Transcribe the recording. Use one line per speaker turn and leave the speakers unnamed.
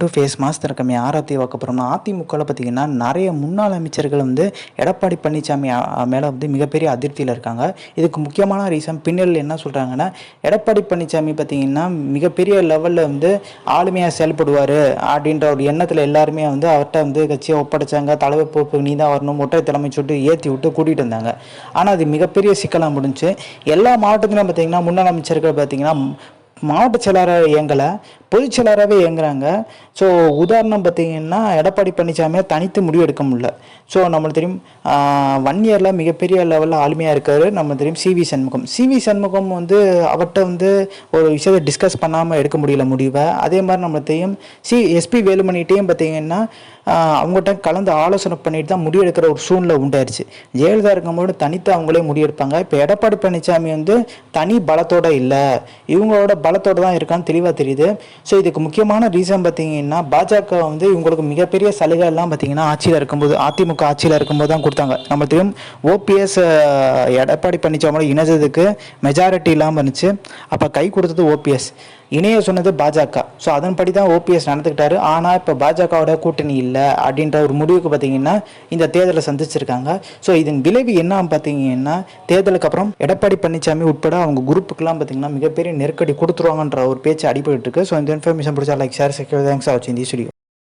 To ஃபேஸ் mass திறக்கம் யார் அதிமுக அதிமுகவில் பார்த்தீங்கன்னா நிறைய முன்னாள் அமைச்சர்கள் வந்து எடப்பாடி பழனிசாமி மேலே வந்து மிகப்பெரிய அதிருப்தியில் இருக்காங்க. இதுக்கு முக்கியமான ரீசன் பின்னல் என்ன சொல்கிறாங்கன்னா எடப்பாடி பழனிசாமி பார்த்தீங்கன்னா மிகப்பெரிய லெவலில் வந்து ஆளுமையாக செயல்படுவார் அப்படின்ற ஒரு எண்ணத்தில் எல்லாருமே வந்து அவர்கிட்ட வந்து கட்சியை ஒப்படைச்சாங்க. தலைவர் பொறுப்பு நீ தான் வரணும் ஒற்றை தலைமை சொல்லிட்டு ஏற்றி விட்டு கூட்டிகிட்டு வந்தாங்க. ஆனால் அது மிகப்பெரிய சிக்கலாக முடிஞ்சு எல்லா மாவட்டத்திலும் பார்த்தீங்கன்னா முன்னாள் அமைச்சர்கள் பார்த்தீங்கன்னா மாவட்ட செயலாளர் எங்களை பொதுச்செயலராகவே இயங்குறாங்க. ஸோ உதாரணம் பார்த்தீங்கன்னா எடப்பாடி பழனிசாமியை தனித்து முடிவு எடுக்க முடியல. ஸோ நம்மளுக்கு தெரியும் ஒன் இயரில் மிகப்பெரிய லெவலில் ஆளுமையாக இருக்கார் நம்ம தெரியும் சிவி சண்முகம். சிவி சண்முகம் வந்து அவர்கிட்ட வந்து ஒரு விஷயத்தை டிஸ்கஸ் பண்ணாமல் எடுக்க முடியல முடிவை. அதே மாதிரி நம்ம தெரியும் சி எஸ்பி வேலுமணிகிட்டையும் பார்த்தீங்கன்னா அவங்ககிட்ட கலந்து ஆலோசனை பண்ணிட்டு தான் முடிவெடுக்கிற ஒரு சூழ்நிலை உண்டாயிருச்சு. ஜெயலலிதா இருக்கும்போது தனித்து அவங்களே முடிவெடுப்பாங்க இப்போ எடப்பாடி பழனிசாமி வந்து தனி பலத்தோட இல்லை. இவங்களோட பலத்தோட தான் இருக்கான்னு தெளிவாக தெரியுது. ஸோ இதுக்கு முக்கியமான ரீசன் பார்த்தீங்கன்னா பாஜக வந்து இவங்களுக்கு மிகப்பெரிய சலுகை எல்லாம் பார்த்தீங்கன்னா ஆட்சியில் இருக்கும்போது அதிமுக ஆட்சியில் இருக்கும்போது தான் கொடுத்தாங்க. நம்ம தெரியும் ஓபிஎஸ் எடப்பாடி பழனிசாமியோட இணைஞ்சதுக்கு மெஜாரிட்டி இல்லாமல் இருந்துச்சு. அப்போ கை கொடுத்தது ஓபிஎஸ் இணைய சொன்னது பாஜக. ஸோ அதன்படி தான் ஓபிஎஸ் நடந்துக்கிட்டாரு ஆனால் இப்போ பாஜகவோட கூட்டணி இல்லை அப்படின்ற ஒரு முடிவுக்கு பார்த்தீங்கன்னா இந்த தேர்தலை சந்திச்சிருக்காங்க. ஸோ இதன் விளைவு என்ன பார்த்தீங்கன்னா தேர்தலுக்கு அப்புறம் எடப்பாடி பழனிசாமி உட்பட அவங்க குரூப்புக்கெல்லாம் பார்த்தீங்கன்னா மிகப்பெரிய நெருக்கடி கொடுத்துருவாங்கன்ற ஒரு பேச்சு அடிபட்டு இருக்கு ஸோ இந்த இன்ஃபர்மேஷன் பிடிச்சா லைக் ஷேர் செக்யூர் தேங்க்ஸ் ஆச்சு இந்த ஸ்டுடியோ